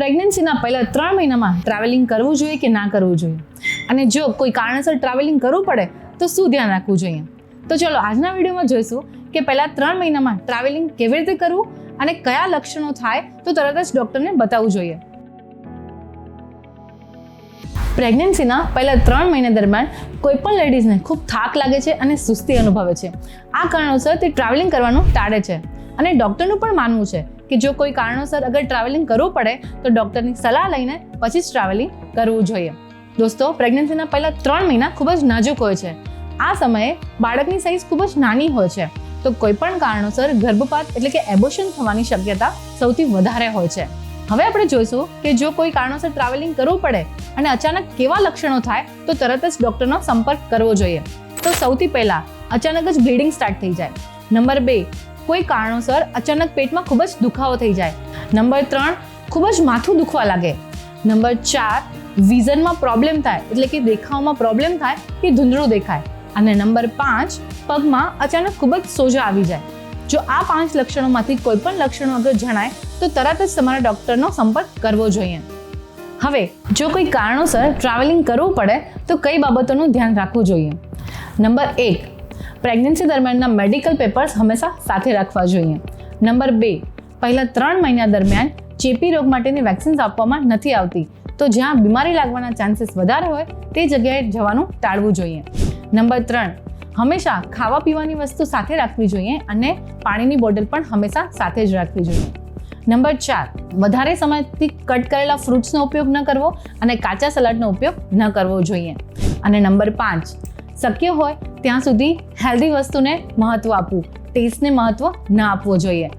પ્રેગ્નન્સીના પહેલા ત્રણ મહિનામાં ટ્રાવેલિંગ કરવું જોઈએ કે ના કરવું જોઈએ? અને જો કોઈ કારણસર ટ્રાવેલિંગ કરવું પડે, તો શું ધ્યાન રાખવું જોઈએ? તો ચલો આજના વિડીયોમાં જોઈશું કે પહેલા ત્રણ મહિનામાં ટ્રાવેલિંગ કેવી રીતે કરવું અને કયા લક્ષણો થાય તો તરત જ ડૉક્ટરને બતાવવું જોઈએ. પ્રેગ્નન્સીના પહેલા ત્રણ મહિના દરમિયાન કોઈ પણ લેડીઝને ખૂબ થાક લાગે છે અને સુસ્તી અનુભવે છે. આ કારણોસર તે ટ્રાવેલિંગ કરવાનું ટાળે છે. અને ડૉક્ટરનું પણ માનવું છે કે જો કોઈ કારણોસર અગર ટ્રાવેલિંગ કરવું પડે, તો ડૉક્ટરની સલાહ લઈને પછી જ ટ્રાવેલિંગ કરવું જોઈએ. દોસ્તો પ્રેગ્નન્સીના પહેલા ત્રણ મહિના ખૂબ જ નાજુક હોય છે. આ સમયે બાળકની સાઇઝ ખૂબ જ નાની હોય છે. તો કોઈ પણ કારણોસર ગર્ભપાત એટલે કે એબોશન થવાની શક્યતા સૌથી વધારે હોય છે. હવે આપણે જોઈશું કે જો કોઈ કારણોસર ટ્રાવેલિંગ કરવું પડે અને અચાનક કેવા લક્ષણો થાય, તો તરત જ ડૉક્ટરનો સંપર્ક કરવો જોઈએ. તો સૌથી પહેલાં અચાનક જ બ્લીડિંગ સ્ટાર્ટ થઈ જાય. નંબર બે કોઈ કારણોસર અચાનક પેટમાં ખૂબ જ દુખાવો થઈ જાય. નંબર ત્રણ, ખૂબ જ માથું દુખવા લાગે. નંબર ચાર, વિઝનમાં પ્રોબ્લેમ થાય, એટલે કે દેખાવમાં પ્રોબ્લેમ થાય કે ધૂંધળું દેખાય. અને નંબર પાંચ, પગમાં અચાનક ખૂબ જ સોજા આવી જાય. જો આ પાંચ લક્ષણોમાંથી કોઈ પણ લક્ષણો અગર જણાય, તો તરત જ તમારા ડૉક્ટરનો સંપર્ક કરવો જોઈએ. હવે, જો કોઈ કારણોસર ટ્રાવેલિંગ કરવું પડે, તો કઈ બાબતોનું ધ્યાન રાખવું જોઈએ? નંબર એક પ્રેગ્નન્સી દરમિયાનના મેડિકલ પેપર્સ હંમેશા સાથે રાખવા જોઈએ. નંબર બે, પહેલા ત્રણ મહિના દરમિયાન ચેપી રોગ માટેની વેક્સિન્સ આપવામાં નથી આવતી. તો જ્યાં બીમારી લાગવાના ચાન્સીસ વધારે હોય, તે જગ્યાએ જવાનું ટાળવું જોઈએ. નંબર ત્રણ, હંમેશા ખાવા પીવાની વસ્તુ સાથે રાખવી જોઈએ અને પાણીની બોટલ પણ હંમેશા સાથે જ રાખવી જોઈએ. નંબર ચાર, વધારે સમયથી કટ કરેલા ફ્રૂટ્સનો ઉપયોગ ન કરવો અને કાચા સલાડનો ઉપયોગ ન કરવો જોઈએ. અને નંબર પાંચ શક્ય હોય ત્યાં સુધી હેલ્ધી વસ્તુને મહત્ત્વ આપવું ટેસ્ટને મહત્ત્વ ન આપવું જોઈએ.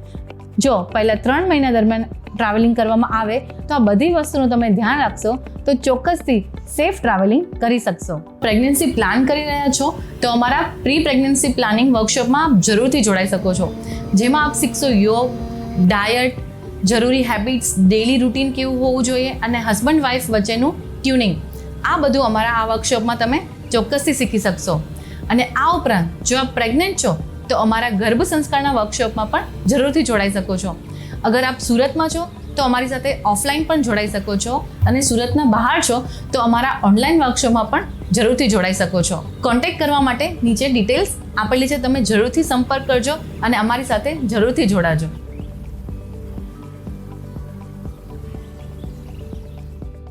જો પહેલાં ત્રણ મહિના દરમિયાન ટ્રાવેલિંગ કરવામાં આવે, તો આ બધી વસ્તુનું તમે ધ્યાન રાખશો તો ચોક્કસથી સેફ ટ્રાવેલિંગ કરી શકશો. પ્રેગ્નન્સી પ્લાન કરી રહ્યા છો, તો અમારા પ્રી પ્રેગ્નન્સી પ્લાનિંગ વર્કશોપમાં આપ જરૂરથી જોડાઈ શકો છો. જેમાં આપ શીખશો યોગ ડાયટ જરૂરી હેબિટ્સ ડેલી રૂટીન કેવું હોવું જોઈએ, અને હસબન્ડ વાઈફ વચ્ચેનું ટ્યુનિંગ આ બધું અમારા આ વર્કશોપમાં તમે ચોક્કસથી શીખી શકશો. અને આ ઉપરાંત, જો આપ પ્રેગ્નન્ટ છો, તો અમારા ગર્ભ સંસ્કારના વર્કશોપમાં પણ જરૂરથી જોડાઈ શકો છો. અગર આપ સુરતમાં છો, તો અમારી સાથે ઓફલાઈન પણ જોડાઈ શકો છો અને સુરતના બહાર છો, તો અમારા ઓનલાઈન વર્કશોપમાં પણ જરૂરથી જોડાઈ શકો છો. કોન્ટેક્ટ કરવા માટે નીચે ડિટેલ્સ આપેલી છે, તમે જરૂરથી સંપર્ક કરજો અને અમારી સાથે જરૂરથી જોડાજો.